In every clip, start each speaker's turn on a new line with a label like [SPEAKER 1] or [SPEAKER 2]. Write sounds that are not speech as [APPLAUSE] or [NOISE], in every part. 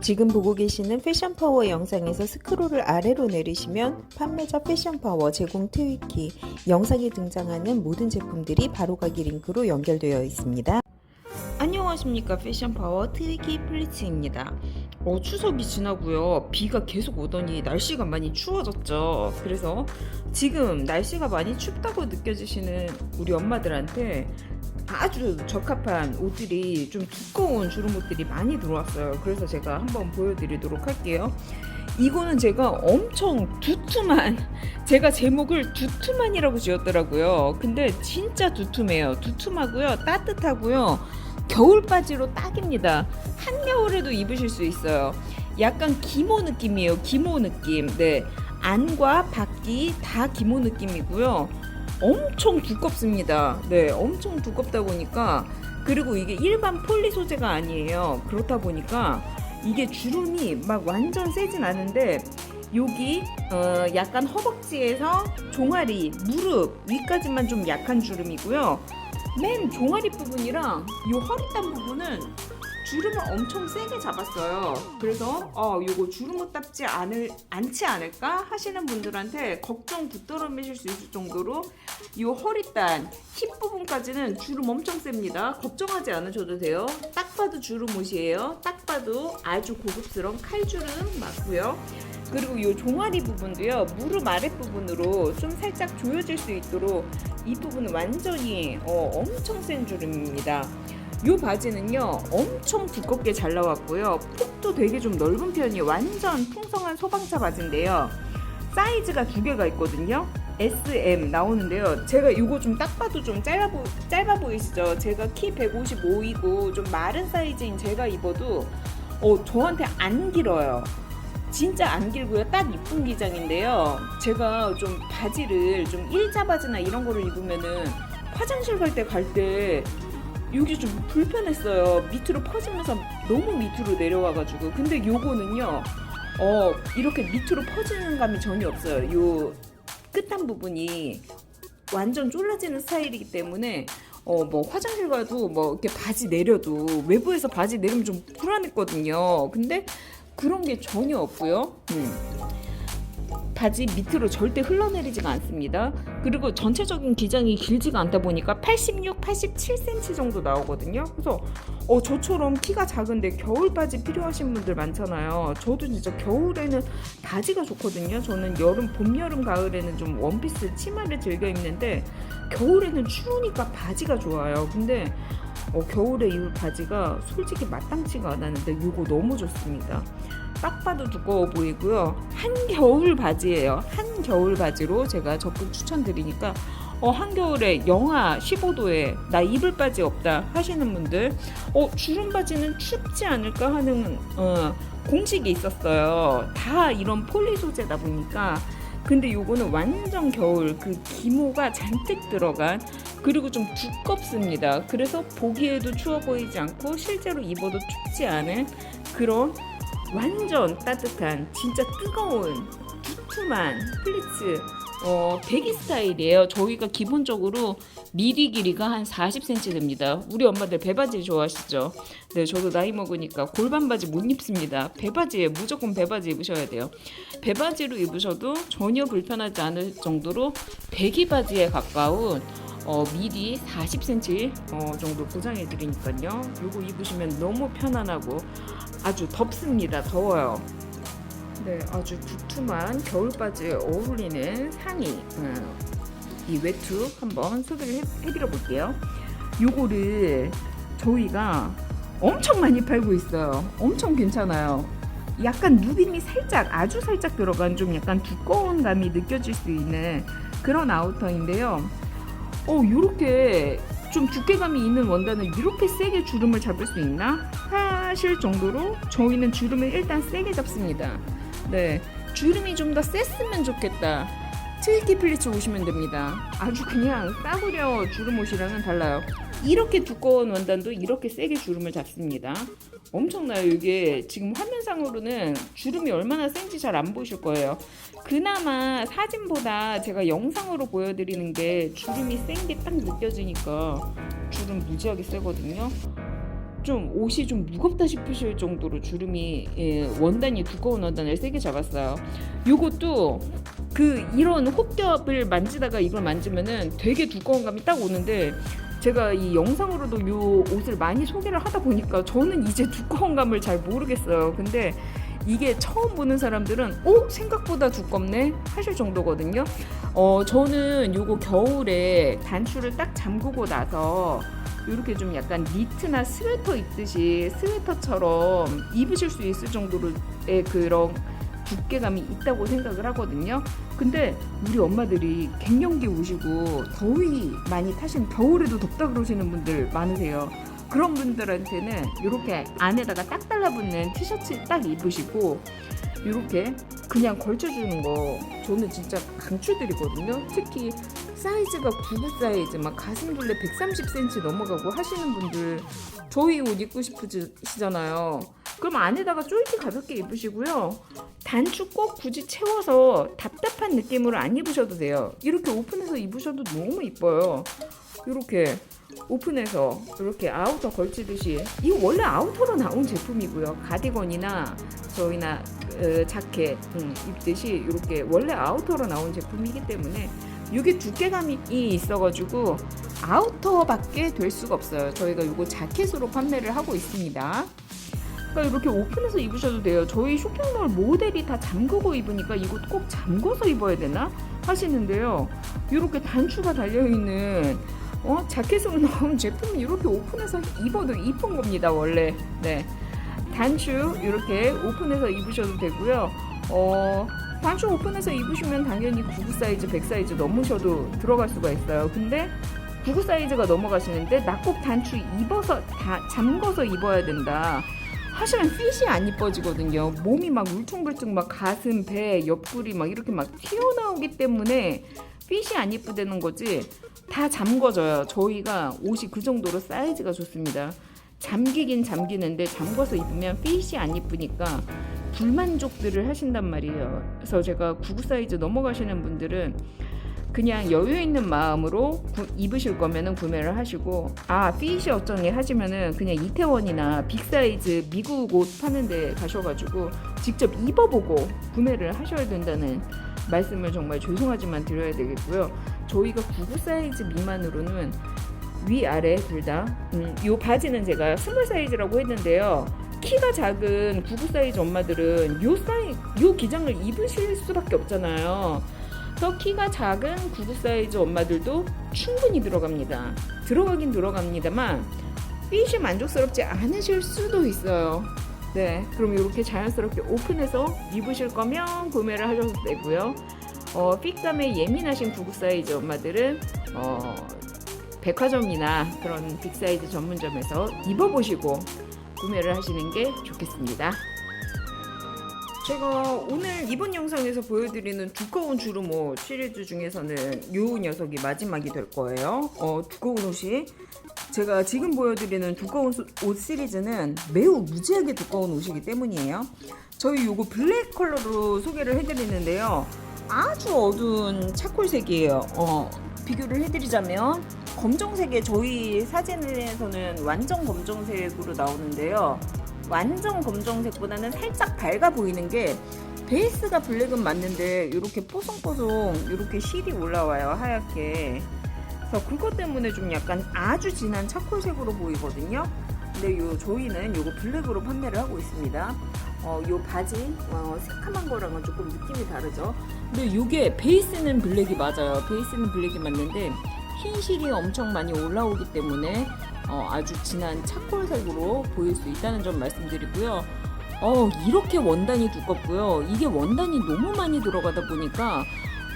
[SPEAKER 1] 지금 보고 계시는 패션 파워 영상에서 스크롤을 아래로 내리시면 판매자 패션 파워 제공 트위키 영상에 등장하는 모든 제품들이 바로가기 링크로 연결되어 있습니다. 안녕하십니까 패션 파워 트위키 플리츠입니다. 어, 추석이 지나고요. 비가 계속 오더니 날씨가 많이 추워졌죠. 그래서 지금 날씨가 많이 춥다고 느껴지시는 우리 엄마들한테 아주 적합한 옷들이 좀 두꺼운 주름 옷들이 많이 들어왔어요. 그래서 제가 한번 보여드리도록 할게요. 이거는 제가 엄청 두툼한 [LAUGHS] 제가 제목을 두툼한이라고 지었더라고요. 근데 진짜 두툼해요. 두툼하고요. 따뜻하고요. 겨울 바지로 딱입니다. 한겨울에도 입으실 수 있어요. 약간 기모 느낌이에요. 기모 느낌. 네. 안과 밖이 다 기모 느낌이고요. 엄청 두껍습니다. 네, 엄청 두껍다 보니까 그리고 이게 일반 폴리 소재가 아니에요. 그렇다 보니까 이게 주름이 막 완전 세진 않은데 여기 어, 약간 허벅지에서 종아리, 무릎 위까지만 좀 약한 주름이고요. 맨 종아리 부분이랑 이 허리단 부분은 주름을 엄청 세게 잡았어요. 그래서 어 요거 주름을 닦지 않을 않지 않을까 하시는 분들한테 걱정 붙들어매실 수 있을 정도로 이 허리단 힙 부분까지는 주름 엄청 셉니다. 걱정하지 않으셔도 돼요. 딱 봐도 주름 옷이에요. 딱 봐도 아주 고급스러운 칼주름 맞고요. 그리고 이 종아리 부분도요 무릎 아랫 부분으로 좀 살짝 조여질 수 있도록 이 부분은 완전히 어, 엄청 센 주름입니다. 이 바지는요 엄청 두껍게 잘 나왔고요. 폭도 되게 좀 넓은 편이에요 완전 풍성한 소방차 바지인데요. 사이즈가 두 개가 있거든요. S, M 나오는데요. 제가 이거 좀 딱 봐도 좀 짧아, 보, 짧아 보이시죠? 제가 키 155이고 좀 마른 사이즈인 제가 입어도 어, 저한테 안 길어요. 진짜 안 길고요. 딱 이쁜 기장인데요. 제가 좀 바지를 좀 일자 바지나 이런 거를 입으면은 화장실 갈 때 갈때 여기 좀 불편했어요. 밑으로 퍼지면서 너무 밑으로 내려와가지고. 근데 요거는요, 어, 이렇게 밑으로 퍼지는 감이 전혀 없어요. 요 끝단 부분이 완전 쫄라지는 스타일이기 때문에 어 뭐 화장실 가도 뭐 이렇게 바지 내려도 외부에서 바지 내리면 좀 불안했거든요. 근데 그런 게 전혀 없고요. 음. 바지 밑으로 절대 흘러내리지가 않습니다. 그리고 전체적인 기장이 길지가 않다 보니까 86, 87cm 정도 나오거든요. 그래서 어, 저처럼 키가 작은데 겨울 바지 필요하신 분들 많잖아요. 저도 진짜 겨울에는 바지가 좋거든요. 저는 여름, 봄, 여름, 가을에는 좀 원피스 치마를 즐겨 입는데 겨울에는 추우니까 바지가 좋아요. 근데 어, 겨울에 입을 바지가 솔직히 마땅치가 않았는데 이거 너무 좋습니다. 딱 봐도 두꺼워 보이고요. 한겨울 바지예요. 한겨울 바지로 제가 적극 추천드리니까 어, 한겨울에 영하 15도에 나 입을 바지 없다 하시는 분들 어, 주름 바지는 춥지 않을까 하는 어, 공식이 있었어요. 다 이런 폴리 소재다 보니까 근데 요거는 완전 겨울 그 기모가 잔뜩 들어간 그리고 좀 두껍습니다. 그래서 보기에도 추워 보이지 않고 실제로 입어도 춥지 않은 그런 완전 따뜻한 진짜 뜨거운 두툼한 플리츠 어, 배기 스타일이에요. 저희가 기본적으로 미리 길이가 한 40cm 됩니다. 우리 엄마들 배바지 좋아하시죠? 네, 저도 나이 먹으니까 골반 바지 못 입습니다. 배바지에 무조건 배바지 입으셔야 돼요. 배바지로 입으셔도 전혀 불편하지 않을 정도로 배기 바지에 가까운 어, 미리 40cm 어, 정도 보장해 드리니까요. 요거 입으시면 너무 편안하고 아주 덥습니다. 더워요. 네, 아주 두툼한 겨울 바지에 어울리는 상의 음, 이 외투 한번 소개를 해, 해드려 볼게요. 요거를 저희가 엄청 많이 팔고 있어요. 엄청 괜찮아요. 약간 누빔이 살짝 아주 살짝 들어간 좀 약간 두꺼운 감이 느껴질 수 있는 그런 아우터인데요. 어, 요렇게 좀 두께감이 있는 원단을 이렇게 세게 주름을 잡을 수 있나 하실 정도로 저희는 주름을 일단 세게 잡습니다. 네, 주름이 좀 더 셌으면 좋겠다. 트위키 플리츠 오시면 됩니다. 아주 그냥 싸구려 주름 옷이랑은 달라요. 이렇게 두꺼운 원단도 이렇게 세게 주름을 잡습니다. 엄청나요. 이게 지금 화면상으로는 주름이 얼마나 센지 잘 안 보이실 거예요. 그나마 사진보다 제가 영상으로 보여드리는 게 주름이 센 게 딱 느껴지니까 주름 무지하게 세거든요. 좀 옷이 좀 무겁다 싶으실 정도로 주름이 예, 원단이 두꺼운 원단을 세게 잡았어요. 요것도 그 이런 혹겹을 만지다가 이걸 만지면은 되게 두꺼운 감이 딱 오는데 제가 이 영상으로도 요 옷을 많이 소개를 하다 보니까 저는 이제 두꺼운 감을 잘 모르겠어요. 근데 이게 처음 보는 사람들은 오 생각보다 두껍네 하실 정도거든요. 어 저는 요거 겨울에 단추를 딱 잠그고 나서 이렇게 좀 약간 니트나 스웨터 입듯이 스웨터처럼 입으실 수 있을 정도로의 그런 두께감이 있다고 생각을 하거든요. 근데 우리 엄마들이 갱년기 오시고 더위 많이 타신 겨울에도 덥다 그러시는 분들 많으세요. 그런 분들한테는 이렇게 안에다가 딱 달라붙는 티셔츠 딱 입으시고 이렇게 그냥 걸쳐주는 거 저는 진짜 강추드리거든요. 특히 사이즈가 99 사이즈 막 가슴 둘레 130cm 넘어가고 하시는 분들 저희 옷 입고 싶으시잖아요. 그럼 안에다가 쫄티 가볍게 입으시고요. 단추 꼭 굳이 채워서 답답한 느낌으로 안 입으셔도 돼요. 이렇게 오픈해서 입으셔도 너무 이뻐요. 이렇게 오픈해서 이렇게 아우터 걸치듯이 이거 원래 아우터로 나온 제품이고요. 가디건이나 저희나 어, 자켓 음, 입듯이 이렇게 원래 아우터로 나온 제품이기 때문에 이게 두께감이 있어가지고 아우터밖에 될 수가 없어요. 저희가 이거 자켓으로 판매를 하고 있습니다. 그러니까 이렇게 오픈해서 입으셔도 돼요. 저희 쇼핑몰 모델이 다 잠그고 입으니까 이거 꼭 잠궈서 입어야 되나 하시는데요. 이렇게 단추가 달려 있는 어 자켓으로 나온 제품이 이렇게 오픈해서 입어도 이쁜 겁니다. 원래 네 단추 이렇게 오픈해서 입으셔도 되고요. 어 단추 오픈해서 입으시면 당연히 99 사이즈, 100 사이즈 넘으셔도 들어갈 수가 있어요. 근데 99 사이즈가 넘어가시는데 나꼭 단추 입어서 다 잠궈서 입어야 된다. 하시면 핏이 안 이뻐지거든요. 몸이 막 울퉁불퉁 막 가슴, 배, 옆구리 막 이렇게 막 튀어나오기 때문에 핏이 안 이쁘다는 거지. 다 잠궈져요. 저희가 옷이 그 정도로 사이즈가 좋습니다. 잠기긴 잠기는데 잠궈서 입으면 핏이 안 이쁘니까 불만족들을 하신단 말이에요. 그래서 제가 99 사이즈 넘어가시는 분들은 그냥 여유 있는 마음으로 구- 입으실 거면은 구매를 하시고 아 핏이 어쩌니 하시면은 그냥 이태원이나 빅사이즈 미국 옷 파는 데 가셔가지고 직접 입어보고 구매를 하셔야 된다는 말씀을 정말 죄송하지만 드려야 되겠고요. 저희가 99 사이즈 미만으로는 위아래 둘 다 음, 요 바지는 제가 스몰 사이즈라고 했는데요. 키가 작은 99 사이즈 엄마들은 요 사이 요 기장을 입으실 수밖에 없잖아요 더 키가 작은 99 사이즈 엄마들도 충분히 들어갑니다. 들어가긴 들어갑니다만 핏이 만족스럽지 않으실 수도 있어요. 네, 그럼 이렇게 자연스럽게 오픈해서 입으실 거면 구매를 하셔도 되고요. 어, 핏감에 예민하신 99 사이즈 엄마들은 어, 백화점이나 그런 빅사이즈 전문점에서 입어보시고 구매를 하시는 게 좋겠습니다. 제가 오늘 이번 영상에서 보여드리는 두꺼운 주름옷 시리즈 중에서는 요 녀석이 마지막이 될 거예요. 어, 두꺼운 옷이 제가 지금 보여드리는 두꺼운 수- 옷 시리즈는 매우 무지하게 두꺼운 옷이기 때문이에요. 저희 요거 블랙 컬러로 소개를 해드리는데요. 아주 어두운 차콜색이에요. 어, 비교를 해드리자면 검정색에 저희 사진에서는 완전 검정색으로 나오는데요. 완전 검정색보다는 살짝 밝아 보이는 게 베이스가 블랙은 맞는데 이렇게 뽀송뽀송 이렇게 실이 올라와요 하얗게. 그래서 그것 때문에 좀 약간 아주 진한 차콜색으로 보이거든요. 근데 요 저희는 요거 블랙으로 판매를 하고 있습니다. 어, 요 바지 어, 새카만 거랑은 조금 느낌이 다르죠? 근데 요게 베이스는 블랙이 맞아요. 베이스는 블랙이 맞는데 흰 실이 엄청 많이 올라오기 때문에 어, 아주 진한 차콜색으로 보일 수 있다는 점 말씀드리고요. 어, 이렇게 원단이 두껍고요. 이게 원단이 너무 많이 들어가다 보니까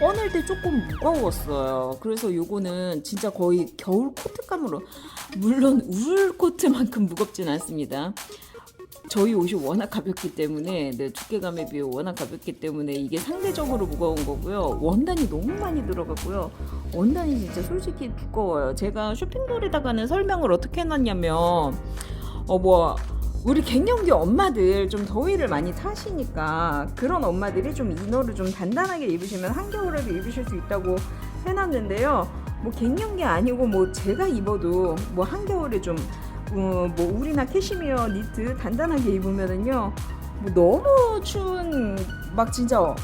[SPEAKER 1] 꺼낼 때 조금 무거웠어요. 그래서 요거는 진짜 거의 겨울 코트감으로 물론 울 코트만큼 무겁진 않습니다. 저희 옷이 워낙 가볍기 때문에 네, 두께감에 비해 워낙 가볍기 때문에 이게 상대적으로 무거운 거고요. 원단이 너무 많이 들어가고요. 원단이 진짜 솔직히 두꺼워요. 제가 쇼핑몰에다가는 설명을 어떻게 해놨냐면 어 뭐 우리 갱년기 엄마들 좀 더위를 많이 타시니까 그런 엄마들이 좀 이너를 좀 단단하게 입으시면 한겨울에도 입으실 수 있다고 해놨는데요. 뭐 갱년기 아니고 뭐 제가 입어도 뭐 한겨울에 좀 어, 뭐 울이나 캐시미어 니트 단단하게 입으면은요 뭐 너무 추운 막 진짜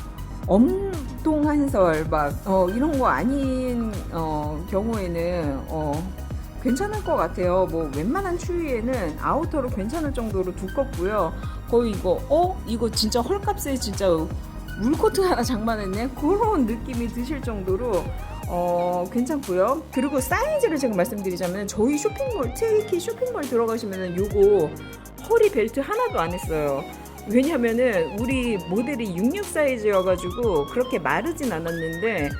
[SPEAKER 1] 엄 동 한설 막 어, 이런 거 아닌 어, 경우에는 어, 괜찮을 것 같아요. 뭐 웬만한 추위에는 아우터로 괜찮을 정도로 두껍고요. 거의 이거 어 이거 진짜 헐값에 진짜 울코트 하나 장만했네 그런 느낌이 드실 정도로 어 괜찮고요. 그리고 사이즈를 제가 말씀드리자면 저희 쇼핑몰 트위키 쇼핑몰 들어가시면은 요거 허리 벨트 하나도 안 했어요. 왜냐면은 우리 모델이 66 사이즈여가지고 그렇게 마르진 않았는데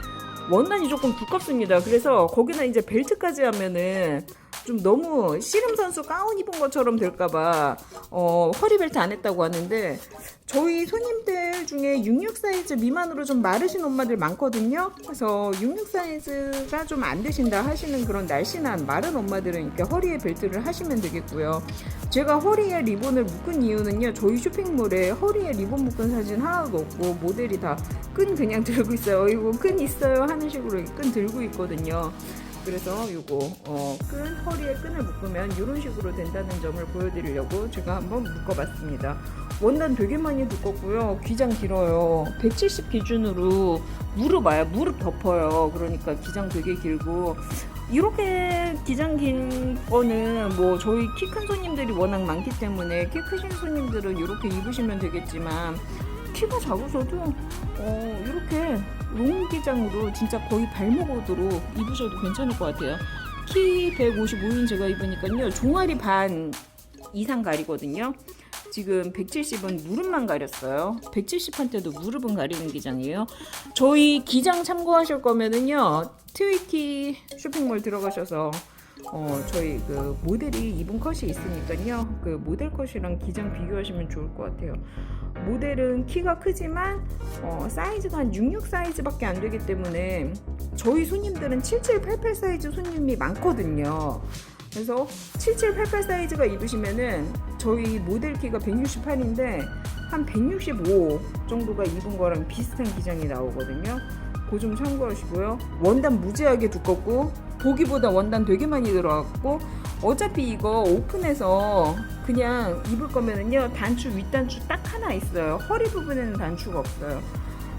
[SPEAKER 1] 원단이 조금 두껍습니다. 그래서 거기다 이제 벨트까지 하면은 좀 너무 씨름 선수 가운 입은 것처럼 될까봐 어, 허리 벨트 안 했다고 하는데 저희 손님들 중에 66 사이즈 미만으로 좀 마르신 엄마들 많거든요. 그래서 66 사이즈가 좀 안 되신다 하시는 그런 날씬한 마른 엄마들은 이렇게 허리에 벨트를 하시면 되겠고요. 제가 허리에 리본을 묶은 이유는요. 저희 쇼핑몰에 허리에 리본 묶은 사진 하나도 없고 모델이 다 끈 그냥 [LAUGHS] 들고 있어요. 이거 끈 있어요 하는 식으로 끈 들고 있거든요. 그래서 요거 어, 끈 허리에 끈을 묶으면 이런 식으로 된다는 점을 보여드리려고 제가 한번 묶어봤습니다. 원단 되게 많이 두껍고요. 기장 길어요. 170 기준으로 무릎 와요. 무릎 덮어요. 그러니까 기장 되게 길고 이렇게 기장 긴 거는 뭐 저희 키 큰 손님들이 워낙 많기 때문에 키 크신 손님들은 이렇게 입으시면 되겠지만 키가 작으셔도 어, 이렇게 롱 기장으로 진짜 거의 발목 오도록 입으셔도 괜찮을 것 같아요. 키 155인 제가 입으니까요. 종아리 반 이상 가리거든요. 지금 170은 무릎만 가렸어요. 170한테도 무릎은 가리는 기장이에요. 저희 기장 참고하실 거면은요. 트위키 쇼핑몰 들어가셔서 어, 저희 그 모델이 입은 컷이 있으니까요. 그 모델 컷이랑 기장 비교하시면 좋을 것 같아요. 모델은 키가 크지만 어, 사이즈가 한 66 사이즈밖에 안 되기 때문에 저희 손님들은 7788 사이즈 손님이 많거든요. 그래서 7788 사이즈가 입으시면은 저희 모델 키가 168인데 한 165 정도가 입은 거랑 비슷한 기장이 나오거든요. 그 좀 참고하시고요. 원단 무지하게 두껍고 보기보다 원단 되게 많이 들어갔고 어차피 이거 오픈해서 그냥 입을 거면은요 단추 윗단추 딱 하나 있어요. 허리 부분에는 단추가 없어요.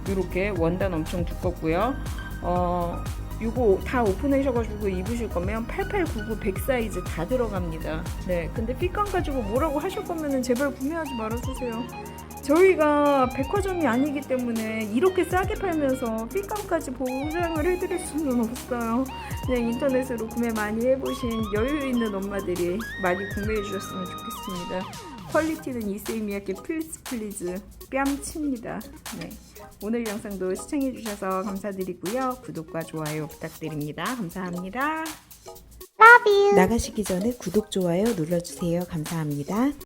[SPEAKER 1] 이렇게 원단 엄청 두껍고요. 어 이거 다 오픈하셔가지고 입으실 거면 8899 100 사이즈 다 들어갑니다. 네, 근데 핏감 가지고 뭐라고 하실 거면은 제발 구매하지 말아주세요. 저희가 백화점이 아니기 때문에 이렇게 싸게 팔면서 핏감까지 보장을 해드릴 수는 없어요. 그냥 인터넷으로 구매 많이 해보신 여유 있는 엄마들이 많이 구매해 주셨으면 좋겠습니다. 퀄리티는 이세미야께 플리즈 플리즈 뺨칩니다. 네. 오늘 영상도 시청해 주셔서 감사드리고요. 구독과 좋아요 부탁드립니다. 감사합니다.
[SPEAKER 2] 나가시기 전에 구독, 좋아요 눌러주세요. 감사합니다.